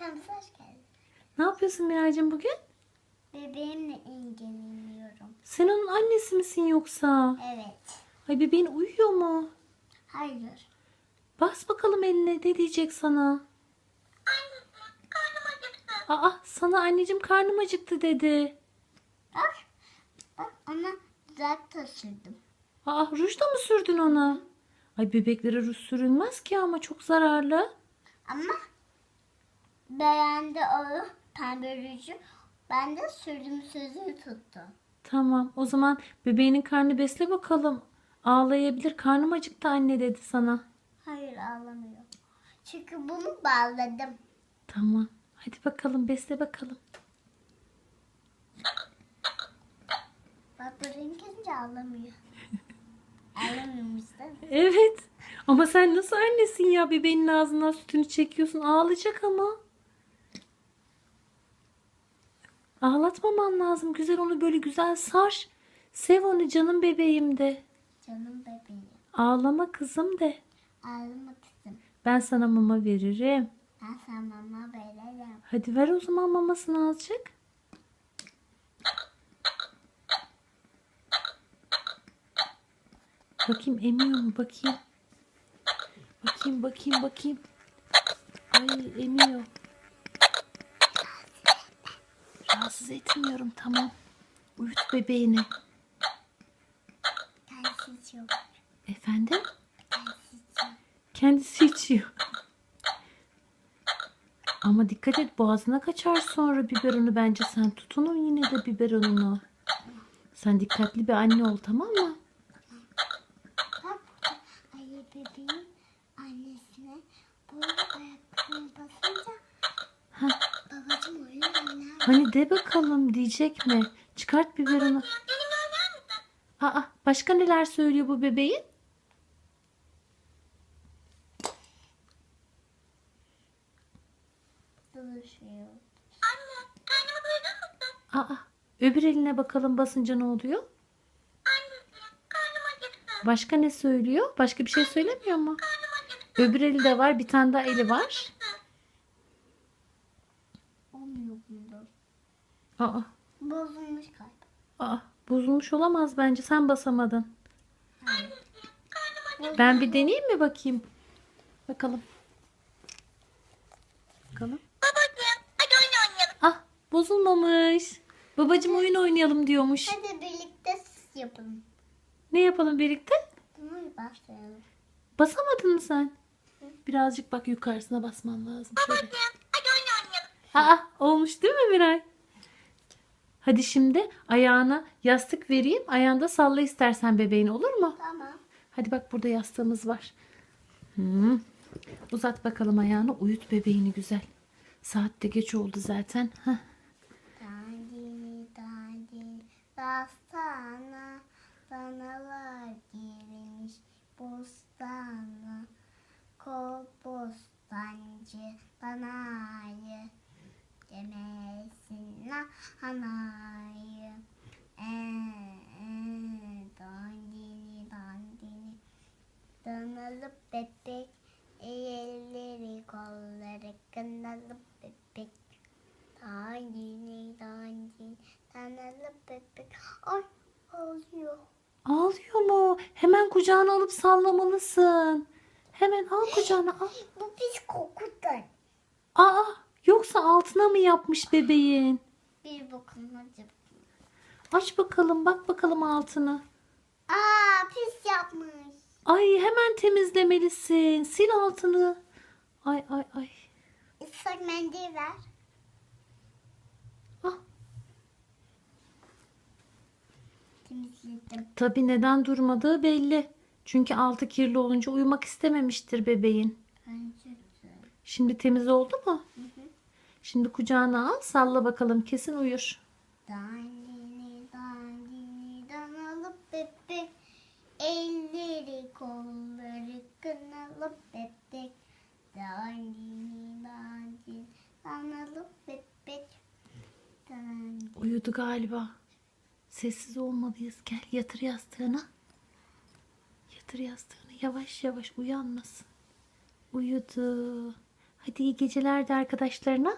Kanısı hoş geldin. Ne yapıyorsun Miraycığım bugün? Bebeğimle ilgileniyorum. Sen onun annesi misin yoksa? Evet. Ay bebeğin uyuyor mu? Hayır. Bas bakalım eline ne diyecek sana? Aa sana anneciğim karnım acıktı dedi. Bak. Bak ona dudak taşırdım. Aa ruj da mı sürdün ona? Ay bebeklere ruj sürülmez ki ama çok zararlı. Ama beğendi o pembe ruju. Ben de sürdüm sözünü tuttu. Tamam o zaman bebeğinin karnı besle bakalım. Ağlayabilir karnım acıktı anne dedi sana. Hayır ağlamıyor. Çünkü bunu bağladım. Tamam hadi bakalım besle bakalım. Bak burayı kesince ağlamıyor. Ağlamıyormuş değil mi? Evet ama sen nasıl annesin ya bebeğinin ağzından sütünü çekiyorsun ağlayacak ama. Ağlatmaman lazım güzel onu böyle güzel sar. Sev onu canım bebeğim de. Canım bebeğim. Ağlama kızım de. Ağlama kızım. Ben sana mama veririm. Ben sana mama veririm. Hadi ver o zaman mamasını azıcık. Bakayım emiyor mu bakayım. Bakayım bakayım bakayım. Ay emiyor. Rahatsız etmiyorum tamam. Uyut bebeğini. Telsiz yok. Efendim? Kendisi içiyor. Ama dikkat et boğazına kaçar sonra biberonu bence sen tut onu yine de biberonunu. Sen dikkatli bir anne ol tamam mı? Bak ayı bebeğin annesine bu ayakkabını basınca babacım oyun oynar. Hani de bakalım diyecek mi? Çıkart biberonu. Aa başka neler söylüyor bu bebeğin? Aa öbür eline bakalım basınca ne oluyor? Başka ne söylüyor? Başka bir şey söylemiyor mu? Öbür eli de var. Bir tane daha eli var. Aa, Bozulmuş kalp. aa bozulmuş olamaz bence. Sen basamadın. Ben bir deneyeyim mi bakayım? Bakalım. Bakalım. Babacığım hadi oyun oynayalım. Ah bozulmamış. Babacım oyun oynayalım diyormuş. Hadi birlikte yapalım. Ne yapalım birlikte? Bunu başlayalım. Basamadın mı sen? Birazcık bak yukarısına basman lazım. Şöyle. Hadi oyun oynayalım. Aa olmuş değil mi Miray? Hadi şimdi ayağına yastık vereyim. Ayağında salla istersen bebeğin olur mu? Tamam. Hadi bak burada yastığımız var. Hmm. Uzat bakalım ayağını uyut bebeğini güzel. Saat de geç oldu zaten. Heh. Dandini dandini dastana danalar girmiş bostana kobostancı danayı demesin hanayı ee, dandini dandini danalı bebek elleri kolları kınalı bebek Dandini dandini danalı bebek. Ay ağlıyor. Ağlıyor mu? Hemen kucağına alıp sallamalısın. Hemen al kucağına al. Bu pis kokudan. Aa yoksa altına mı yapmış bebeğin? Bir bakın hadi. Aç bakalım bak bakalım altını. Aa pis yapmış. Ay hemen temizlemelisin. Sil altını. Ay ay ay. Islak mendil ver. Ah. Temizledim. Tabii neden durmadığı belli. Çünkü altı kirli olunca uyumak istememiştir bebeğin. Bence güzel. Şimdi temiz oldu mu? Şimdi kucağına al salla bakalım kesin uyur. Dandini dandini danalı bebek. Elleri kolları kınalı bebek. Dandini dandini danalı bebek. Dandini. Uyudu galiba. Sessiz olmalıyız. Gel yatır yastığına. Yatır yastığını yavaş yavaş uyanmasın. Uyudu. Hadi iyi geceler de arkadaşlarına.